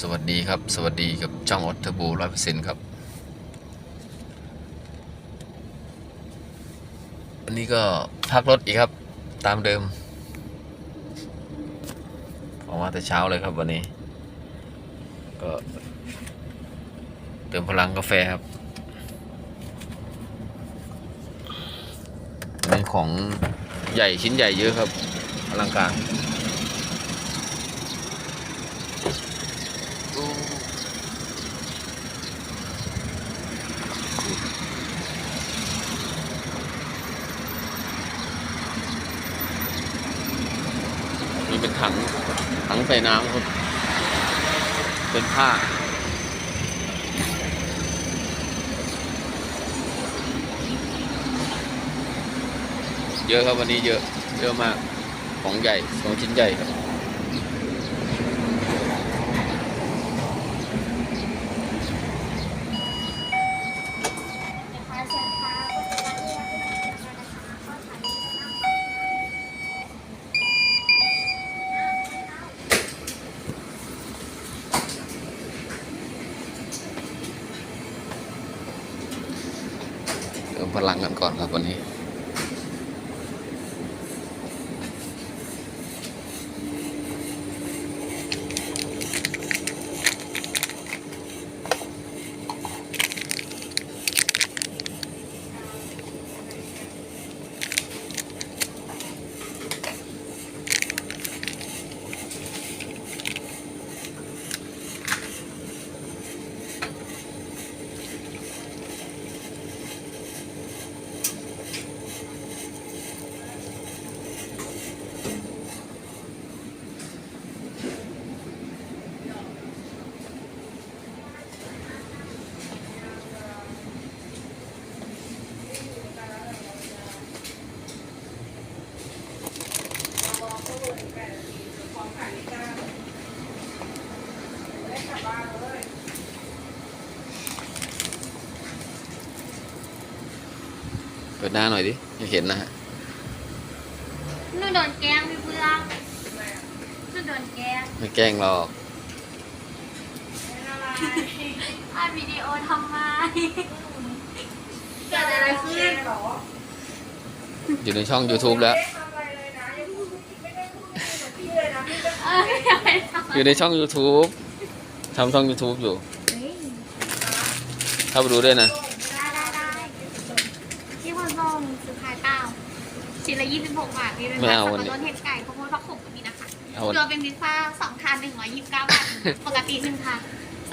สวัสดีครับ สวัสดีกับช่องออทเทอร์โบร้อยเปอร์เซ็นต์ครับวันนี้ก็พักรถอีกครับ ตามเดิม ออกมาแต่เช้าเลยครับวันนี้ ก็ เติมพลังกาแฟครับมีของใหญ่ชิ้นใหญ่เยอะครับอลังการ นี่ เป็นถังถังใส่น้ำครับเป็นผ้าเยอะครับวันนี้เยอะเยอะมากของใหญ่ของชิ้นใหญ่ครับ เติมพลังกันก่อนครับวันนี้ เปิดหน้าหน่อยดิให้เห็นนะฮะหนูโดนแกล้งพี่เพื่อนหนูโดนแกล้งไม่แกล้งหรอกอัดวิดีโอทำไมเกิดอะไรขึ้นอยู่ในช่อง YouTube แล้ว เออไม่อยากไปทำอยู่ในช่อง YouTube ทำช่อง YouTube อยู่เฮ้ยเข้าไปดูด้วยนะ ได้ได้ได้ที่คนส่งสุดท้ายเปล่า ชิ้นละยี่สิบหกบาทนี่เป็นไม่แบบเอาสับวันปะนี้รดเห็ดไก่ข้าวโพดผักขมแบบนี้นะคะเอาตัวเป็นพิซซ่าสองทานหนึ่งร้อยยี่สิบเก้าบาท ปกติหนึ่งทาน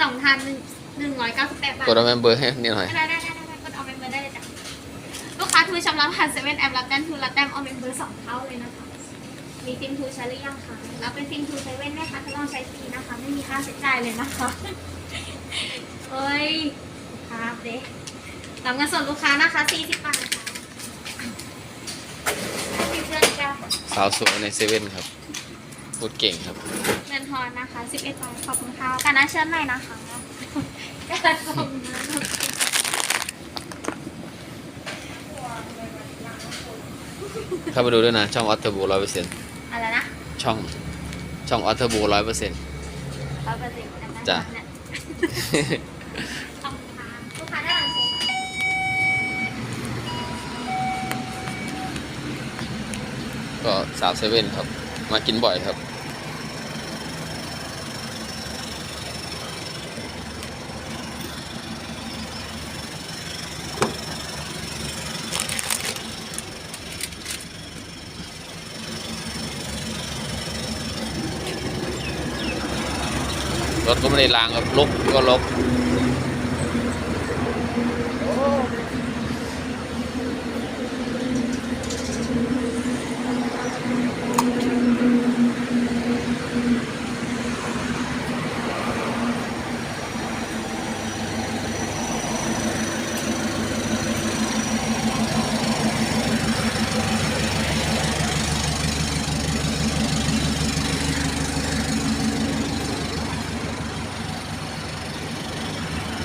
สองทานหนึ่งหนึ่งร้อยเก้าสิบแปดบาท กดเอาเมมเบอร์ให้นิดหน่อย ได้ได้ได้ได้ได้กดเอาเมมเบอร์ได้เลยจ้ะลูกค้าทูชำระผ่านเซเว่นแอปรับแต้มทูรับแต้มเอาเมมเบอร์สองเท่าเลยนะคะ มีซิมทูใช้หรือยังคะแล้วเป็นซิมทูเซเว่นไหมคะทดลองใช้ฟรีนะคะ ไม่มีค่าใช้จ่ายเลยนะคะเฮ้ยครับเด็กรับเงินสดลูกค้านะคะสี่สิบบาทค่ะให้เพื่อนจ้ะ สาวสวยในเซเว่นครับ พูดเก่งครับ เงินทอนนะคะสิบเอ็ดบาทขอบคุณค่ะการน่าเชิญหน่อยนะคะการส่งนะเข้าไปดูด้วยนะ ช่องออทเทอร์โบร้อยเปอร์เซ็นต์อะไรนะ ช่อง ช่องออทเทอร์โบร้อยเปอร์เซ็นต์ร้อยเปอร์เซ็นต์นะคะจ้ะเนี่ยขอบคุณค่ะลูกค้าได้หลังเชิญค่ะ ก็ สาวเซเว่นครับ มากินบ่อยครับ รถก็ไม่ได้ล้างครับลบก็ลบ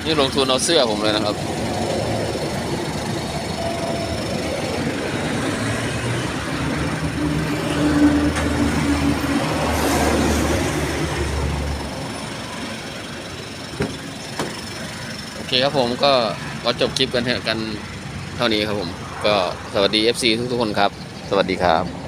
นี่ลงทุนเอาเสื้อผมเลยนะครับ โอเคครับผมก็ก็จบคลิปกันเถอะกันเท่านี้ครับผม ก็สวัสดี FC ทุกๆคนครับ สวัสดีครับ